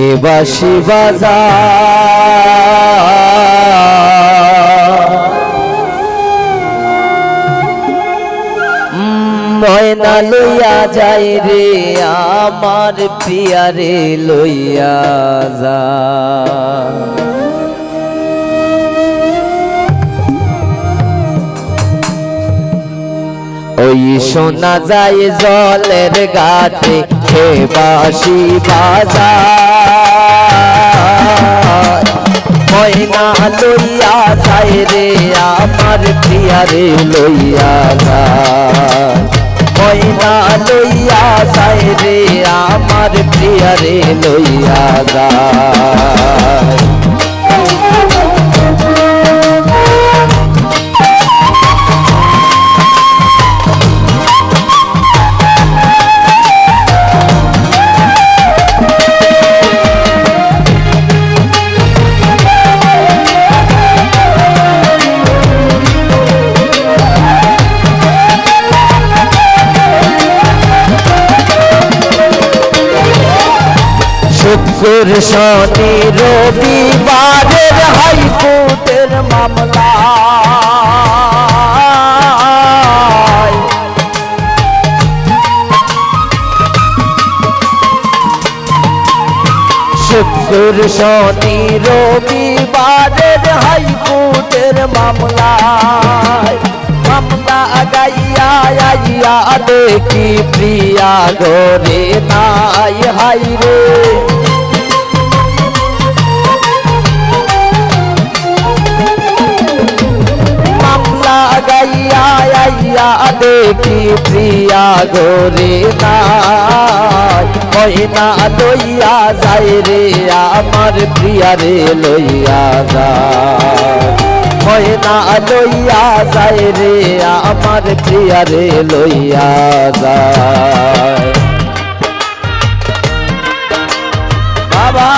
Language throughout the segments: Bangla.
কে বাসি বাজার ময়না লইয়া যায় রে, আমার পিয়ারে লইয়া যা। ওই শোনা যায় জলের গাতে হে বাসি বাজার ময়না লইয়া যায় রে, আমার প্রিয়ারে লইয়া যায় ময়না লইয়া যায় রে, আমার প্রিয়ারে লইয়া যায় শুক্র শনি রবিবারের হাইকোর্টের মামলা শুক্র শনি রবিবারের হাইকোর্টের মামলায়। মামলা গাইয়া আইয়া দেখি প্রিয়া গরে নাই হাই রে আইয়া দেখি প্রিয়া গরে ময়না লইয়া যায় রে আমার প্রিয়া রে লইয়া যায়। ময়না লইয়া যায় রে আমার প্রিয়া রে লইয়া যায়। বাবা!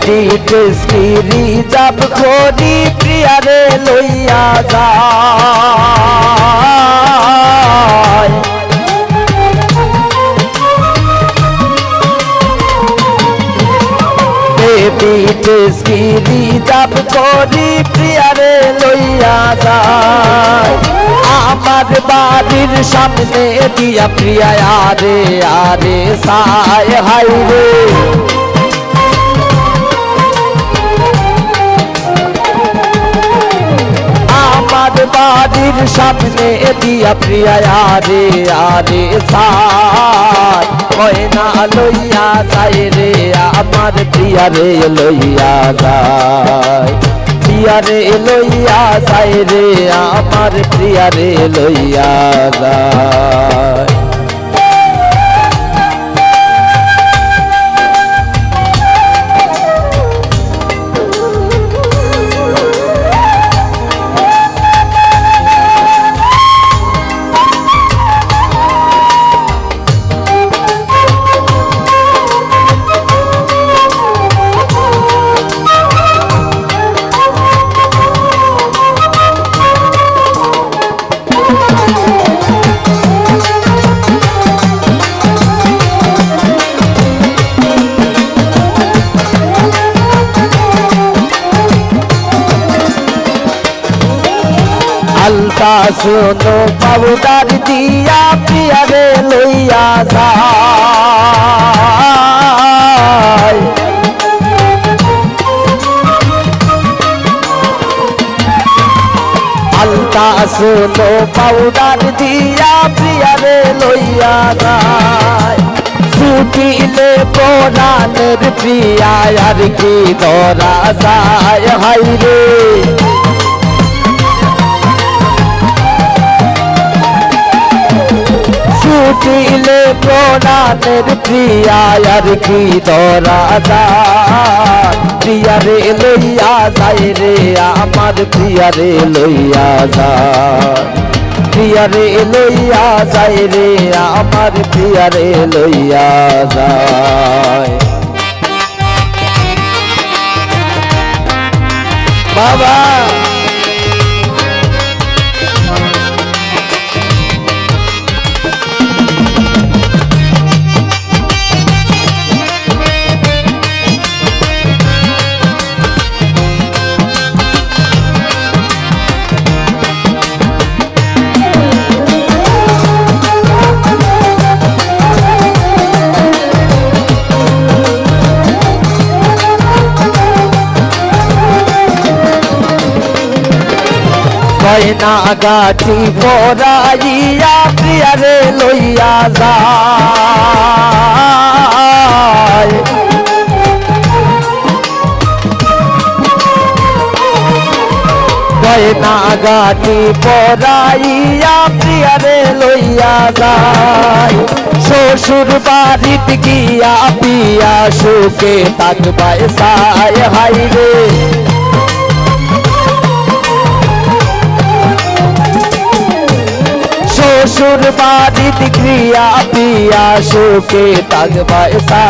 তেরি টেস্কিরি যাব খোরি প্রিয়ারে লইয়া যায়। দেবী টেস্কিরি যাব খোরি প্রিয়ারে লইয়া যায়। আমার বাড়ির সামনে দিয়া প্রিয়া, আরে আরে, সায় হাই বাড়ির সামনে দিয়া প্রিয়া, আরে আরে সাই ময়না লইয়া যায় রে, আমার প্রিয়া রে লইয়া যায়। প্রিয়া রে লইয়া যায় রে, আমার প্রিয়া রে লইয়া যায়। আলতা শোনো, পাউডার দিয়া পিয়ারে লইয়া যায়। আলতা শোনো, পাউডার দিয়া প্রিয়ারে লইয়া যায়। ছুটিলে পরাণের প্রিয়া আর কি ধরা যায়? হাই রে। ছুটিলে প্রাণের প্রিয়া আর কি ধরা যায়? প্রিয়া রে লইয়া যায় রে, আমার প্রিয়া রে লইয়া যায়। প্রিয়া রে লইয়া যায় রে, আমার প্রিয়া রে লইয়া যায়। বাবা! গয়না গাছি, পরাইয়া প্রিয়ারে লইয়া যায়। গয়না গাছি, পরাইয়া প্রিয়ারে লইয়া যায়। শ্বশুর বাড়িত গিয়া পিয়া সুখে থাকবায়, সায় হাই রে। শ্বশুর বাড়িত ক্রিয়া পিয়া সুখে থাকবায় সা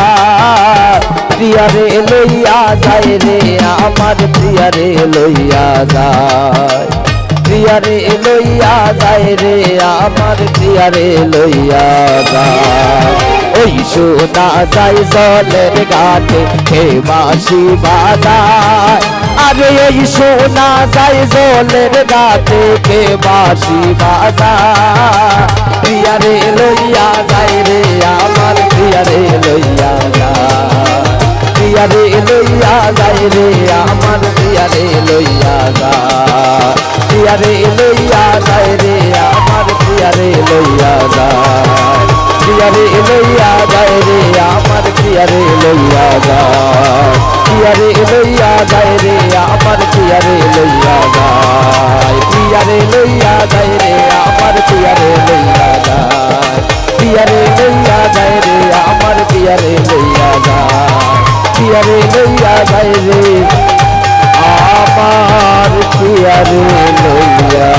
প্রিয়া রে লইয়া যায় রে আমার প্রিয়া রে লইয়া যায় প্রিয়া রে লইয়া যায় রে, আমার প্রিয়া রে লইয়া যায়। ওই সোনা যায় জলের ঘাটে, হে বাসি বাজায় আরে ওই সোনা যায় জলের ঘাটে কে বাসি বাজায় প্রিয়া রে লইয়া যায় রে, আমার প্রিয়া লইয়া যায়। প্রিয়া লইয়া যায় রে, আমার প্রিয়া লইয়া যায়। প্রিয়া রে লইয়া যায় রে আমার প্রিয়া রে লইয়া যায় প্রিয়া রে লইয়া যায় রে আমার প্রিয়া রে লইয়া যায় প্রিয়া রে লইয়া যায় রে আমার প্রিয়া রে লইয়া যায় প্রিয়া রে লইয়া যায় রে আমার প্রিয়া রে লইয়া যায় প্রিয়া রে লইয়া যায় রে আমার প্রিয়া রে লইয়া যায় প্রিয়া রে লইয়া যায় রে আমার পিয়ারে লইয়া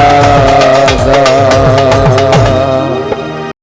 যায়